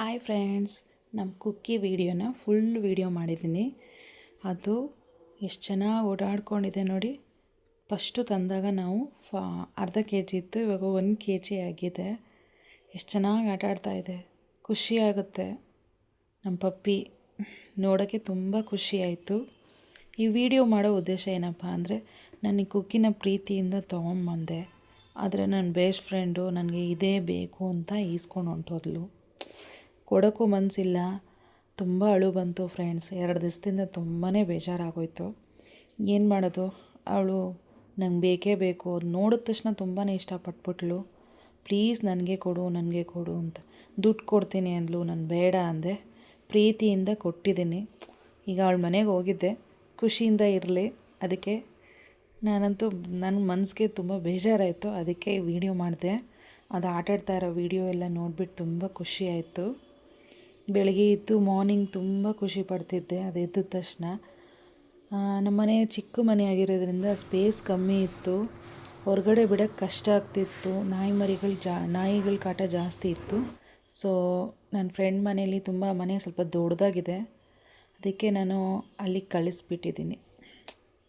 Hi friends ನಮ್ಮ ಕುಕ್ಕಿ ವಿಡಿಯೋನ full video ಮಾಡಿದ್ದೀನಿ. ಅದು ಎಷ್ಟು ಚೆನ್ನಾಗಿ ಓಡಾಡ್ಕೊಂಡಿದೆ ನೋಡಿ. ಫಸ್ಟು ತಂದಾಗ ನಾವು ಫಾ ಅರ್ಧ ಕೆ ಜಿ ಇತ್ತು, ಇವಾಗ ಒಂದು ಕೆ ಜಿ ಆಗಿದೆ. ಎಷ್ಟು ಚೆನ್ನಾಗಿ ಆಟ ಆಡ್ತಾ ಇದೆ. ಖುಷಿ ಆಗುತ್ತೆ. ನಮ್ಮ ಪಪ್ಪಿ ನೋಡೋಕ್ಕೆ ತುಂಬ ಖುಷಿಯಾಯಿತು ಈ ವಿಡಿಯೋ ಮಾಡೋ ಉದ್ದೇಶ ಏನಪ್ಪ ಅಂದರೆ ನನಗೆ ಕುಕ್ಕಿನ ಪ್ರೀತಿಯಿಂದ ತೊಗೊಂಬಂದೆ. ಆದರೆ ನನ್ನ ಬೆಸ್ಟ್ ಫ್ರೆಂಡು ನನಗೆ ಇದೇ ಬೇಕು ಅಂತ ಈಸ್ಕೊಂಡು ಹೊಂಟೋದ್ಲು. ಕೊಡೋಕ್ಕೂ ಮನಸ್ಸಿಲ್ಲ ತುಂಬ ಅಳು ಬಂತು ಫ್ರೆಂಡ್ಸ್ ಎರಡು ದಿವಸದಿಂದ ತುಂಬಾ ಬೇಜಾರಾಗೋಯ್ತು. ಏನು ಮಾಡೋದು? ಅವಳು ನಂಗೆ ಬೇಕೇ ಬೇಕು. ಅದು ನೋಡಿದ ತಕ್ಷಣ ತುಂಬಾ ಇಷ್ಟಪಟ್ಬಿಟ್ಲು. ಪ್ಲೀಸ್ ನನಗೆ ಕೊಡು ನನಗೆ ಕೊಡು ಅಂತ. ದುಡ್ಡು ಕೊಡ್ತೀನಿ ಅಂದ್ಲು. ನಾನು ಬೇಡ ಅಂದೆ. ಪ್ರೀತಿಯಿಂದ ಕೊಟ್ಟಿದ್ದೀನಿ. ಈಗ ಅವಳ ಮನೆಗೆ ಹೋಗಿದ್ದೆ. ಖುಷಿಯಿಂದ ಇರಲಿ. ಅದಕ್ಕೆ ನಾನಂತೂ ನನ್ನ ಮನಸ್ಸಿಗೆ ತುಂಬ ಬೇಜಾರಾಯಿತು. ಅದಕ್ಕೆ ವಿಡಿಯೋ ಮಾಡಿದೆ. ಅದು ಆಟಾಡ್ತಾ ಇರೋ ವಿಡಿಯೋ ಎಲ್ಲ ನೋಡಿಬಿಟ್ಟು ತುಂಬ ಖುಷಿಯಾಯಿತು ಬೆಳಗ್ಗೆ ಇತ್ತು ಮಾರ್ನಿಂಗ್ ತುಂಬ ಖುಷಿ ಪಡ್ತಿದ್ದೆ, ಅದು ಎದ್ದ ತಕ್ಷಣ. ನಮ್ಮ ಮನೆ ಚಿಕ್ಕ ಮನೆ ಆಗಿರೋದ್ರಿಂದ ಸ್ಪೇಸ್ ಕಮ್ಮಿ ಇತ್ತು. ಹೊರಗಡೆ ಬಿಡೋಕ್ಕೆ ಕಷ್ಟ ಆಗ್ತಿತ್ತು. ನಾಯಿ ಮರಿಗಳು ಜಾ, ನಾಯಿಗಳ ಕಾಟ ಜಾಸ್ತಿ ಇತ್ತು. ಸೊ ನನ್ನ ಫ್ರೆಂಡ್ ಮನೇಲಿ ತುಂಬ ಮನೆ ಸ್ವಲ್ಪ ದೊಡ್ಡದಾಗಿದೆ ಅದಕ್ಕೆ ನಾನು ಅಲ್ಲಿಗೆ ಕಳಿಸ್ಬಿಟ್ಟಿದ್ದೀನಿ.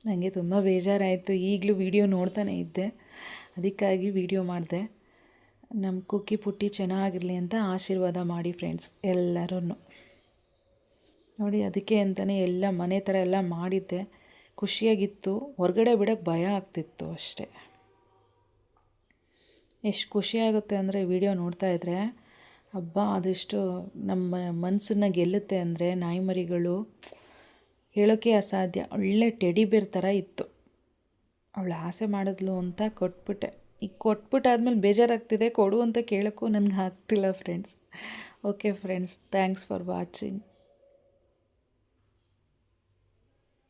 ನನಗೆ ತುಂಬ ಬೇಜಾರಾಯಿತು. ಈಗಲೂ ವೀಡಿಯೋ ನೋಡ್ತಾನೆ ಇದ್ದೆ. ಅದಕ್ಕಾಗಿ ವೀಡಿಯೋ ಮಾಡಿದೆ. ನಮ್ಮ ಕುಕ್ಕಿ ಪುಟ್ಟಿ ಚೆನ್ನಾಗಿರಲಿ ಅಂತ ಆಶೀರ್ವಾದ ಮಾಡಿ ಫ್ರೆಂಡ್ಸ್ ಎಲ್ಲರೂ ನೋಡಿ, ಅದಕ್ಕೆ ಅಂತಲೇ ಎಲ್ಲ ಮನೆ ಥರ ಎಲ್ಲ ಮಾಡಿದ್ದೆ. ಖುಷಿಯಾಗಿತ್ತು. ಹೊರಗಡೆ ಬಿಡೋಕ್ಕೆ ಭಯ ಆಗ್ತಿತ್ತು ಅಷ್ಟೇ. ಎಷ್ಟು ಖುಷಿಯಾಗುತ್ತೆ ಅಂದರೆ ವಿಡಿಯೋ ನೋಡ್ತಾ ಇದ್ದರೆ ಹಬ್ಬ ಅದೆಷ್ಟು ನಮ್ಮ ಮನಸ್ಸನ್ನ ಗೆಲ್ಲುತ್ತೆ ಅಂದರೆ ನಾಯಿಮರಿಗಳು ಹೇಳೋಕ್ಕೆ ಅಸಾಧ್ಯ. ಒಳ್ಳೆ ಟೆಡಿ ಬೇರ್ ಥರ ಇತ್ತು. ಅವಳು ಆಸೆ ಮಾಡಿದ್ಲು ಅಂತ ಕೊಟ್ಬಿಟ್ಟೆ. ಈಗ ಕೊಟ್ಬಿಟ್ಟಾದ್ಮೇಲೆ ಬೇಜಾರಾಗ್ತಿದೆ ಕೊಡು ಅಂತ ಕೇಳೋಕ್ಕೂ ನನಗೆ ಆಗ್ತಿಲ್ಲ friends okay friends thanks for watching